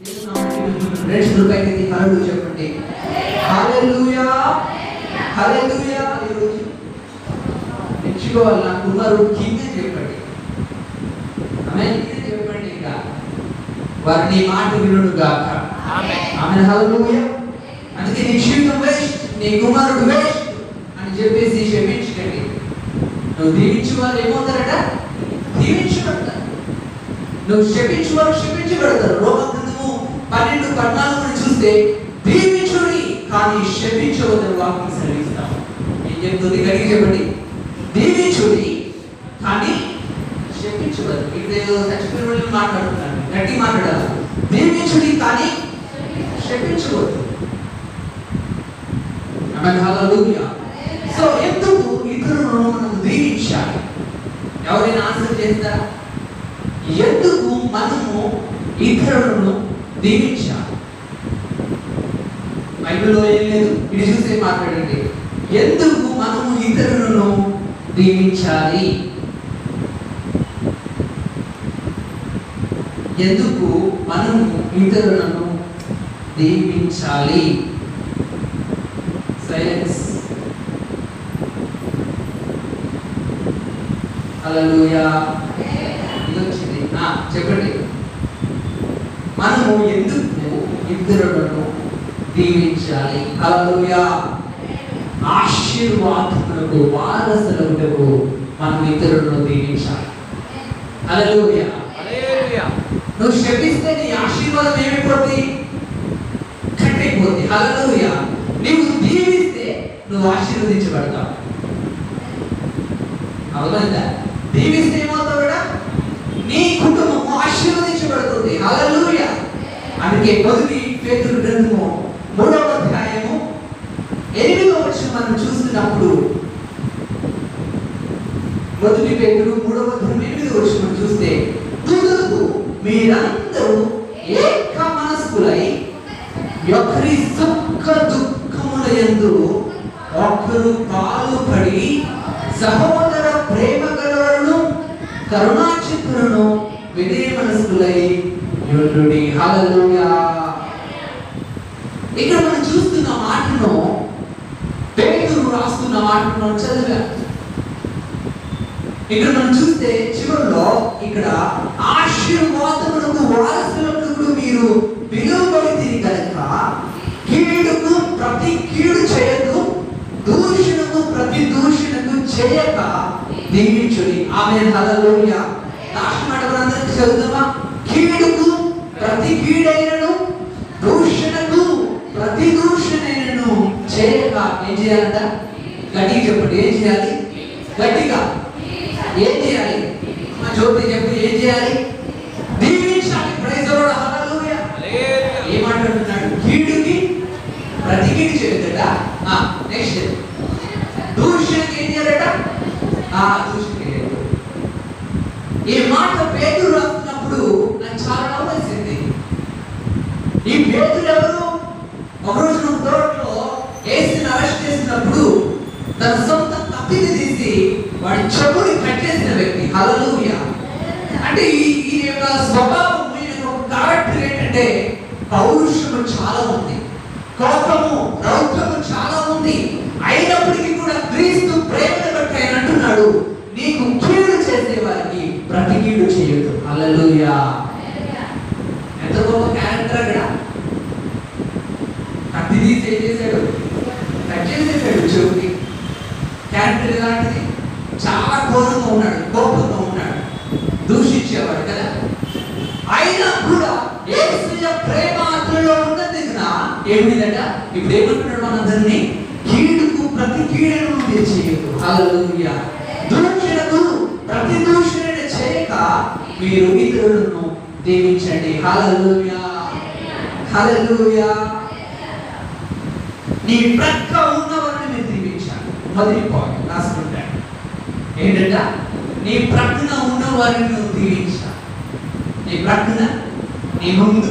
రెండు పైకి చెప్పండి. హల్లెలూయా! హల్లెలూయా! ఈరోజు మెచ్చుకోవాలి నాకు ఉన్నారు కింద చెప్పండి. ఆమె చెప్పండి ఇంకా. వారు మాట వినుడు గాక. ఆమె హల్లెలూయా! అందుకే నీ జీవితం వేస్ట్ నీ కుమారుడు వేస్ట్ అని చెప్పేసి క్షమించకండి. నువ్వు దీవించు వాళ్ళు ఏమవుతారట? దీవించబడతారు. నువ్వు క్షమించువారు క్షమించబడతారు. రోమగ్రంథము పన్నెండు పద్నాలుగుని చూస్తే దీవించుడి కానీ క్షమించవద్దని వాక్యం సెలవిస్తాం. ఏం చెప్తుంది కలిగి చెప్పండి? దీవించుడి కానీ క్షమించవద్దు ఇప్పుడు చచ్చిపోయిన వాళ్ళు మాట్లాడుతున్నాను. గట్టి మాట్లాడాలి. దీవించుడి కానీ క్షమించవద్దు సో ఎందుకు ఇతరులను మనం దీవించాలి? ఎవరైనా ఆన్సర్ చేస్తారా? ఎందుకు మనము ఇతరులను దీవించాలి. బైబిల్లో ఏం లేదు. ఇది చూసే మాట్లాడండి? ఎందుకు మనము ఇతరులను దీవించాలి? ఎందుకు మనము ఇతరులను దీవించాలి? సైలెన్స్ అలా ఇది వచ్చింది. చెప్పండి. మనము ఎందుకు ఇతరులను దీవించాలి? హల్లెలూయా. ఆశీర్వాదములకు వారసులకు మనం ఇతరులను దీవించాలి. హల్లెలూయా. నువ్వు శపిస్తే నీ ఆశీర్వాదం ఏమైపోతుంది కట్టయిపోతుంది హల్లెలూయా. నీవు దీవిస్తే నువ్వు ఆశీర్వదించబడతావు. అవునందా దీవిస్తే ఏమవుతావుడా నీ కుటుంబము ఆశీర్వదించబడుతుంది హల్లెలూయా అందుకే మొదటి పేతురు గ్రంథము మూడవ అధ్యాయము ఎనిమిదవ వచ్చిన మనం చూస్తున్నప్పుడు మొదటి పేతురు మూడవ అధ్యాయం ఎనిమిదవ వచ్చిన చూస్తే తుదకు మీరందరూ ఏక మనస్కులై ఒకరి సుఖ దుఃఖముల ఎందు ఒకరు పాలుపడి సహోదర ప్రేమ గలవరును కరుణాచిత్రులను వినయ మనస్కులై యోధుడి హల్లెలూయా ఇక్కడ మనం చూస్తున్న మాటను పేతురు రాస్తున్న మాటను చదివా ఇక్కడ మనం చూస్తే చివరిలో ఇక్కడ ఆశీర్వాదములకు వారసులకు మీరు పిలువబడి కనుక కీడుకు ప్రతి కీడు చేయదు దూషణకు ప్రతి దూషణకు చేయక దీవించుడి ఆమె హలలోయ లాస్ట్ మాట మనందరికీ చదువుదామా? ప్రతి కీడైనను దూషణకు ప్రతి దూషణైనను చేయక ఏం చేయాలంట? గట్టిగా చెప్పండి ఏం చేయాలి? గట్టిగా. ఏం చేయాలి? మా జ్యోతి చెప్పు ఏం చేయాలి? దీవించాలి. ప్రైజ్ హల్లెలూయా ఏమంటున్నాడు కీడుకి ప్రతి కీడు చేయొద్దట. ఆ నెక్స్ట్ దూషణకి ఏం చేయాలట? ఆ దూషణకి చేయొద్దు. ఈ మాట పేదలు రాస్తున్నప్పుడు నాకు చాలా నవ్వు వేసింది ఈ ఎవరు ఒకరోజు నువ్వు తోటలో ఏసుని అరెస్ట్ చేసినప్పుడు తన సొంత కత్తిని తీసి వాడి చెవుని కట్టేసిన వ్యక్తి. హల్లెలూయా. అంటే ఈ ఈ యొక్క స్వభావం క్యారెక్టర్ ఏంటంటే పౌరుషము చాలా ఉంది. కోపము రౌద్రము చాలా ఉంది. అయినప్పటికీ కూడా క్రీస్తు ప్రేమను బట్టి ఆయన అంటున్నాడు నీకు కీడు చేసే వారికి ప్రతి కీడు చేయొద్దు హల్లెలూయా ఎంత గొప్ప క్యారెక్టర్ అక్కడ రిలీజ్ తీసి ఏం చేశాడు? కట్ చేసేసాడు చెవుకి. క్యారెక్టర్ ఎలాంటిది చాలా ఘోరంగా ఉన్నాడు కోపంగా ఉన్నాడు. దూషించేవాడు కదా. అయినా కూడా యేసయ్య ప్రేమ అతనిలో ఉన్నందున ఏమిటంట ఇప్పుడు ఏమంటున్నాడు మనందరినీ? కీడుకు ప్రతి కీడును మీరు చేయదు హల్లెలూయా. దూషణకు ప్రతి దూషణ చేయక మీరు ఇతరులను దీవించండి. హల్లెలూయా. హల్లెలూయా. నీ ప్రక్క ఉన్నవారిని నేను దీవించాను. మొదటి పాయింట్ రాసుకుంటాడు ఏంటంటే? నీ ప్రక్కన ఉన్నవారిని నువ్వు దీవించాలి నీ ప్రక్కన నీ ముందు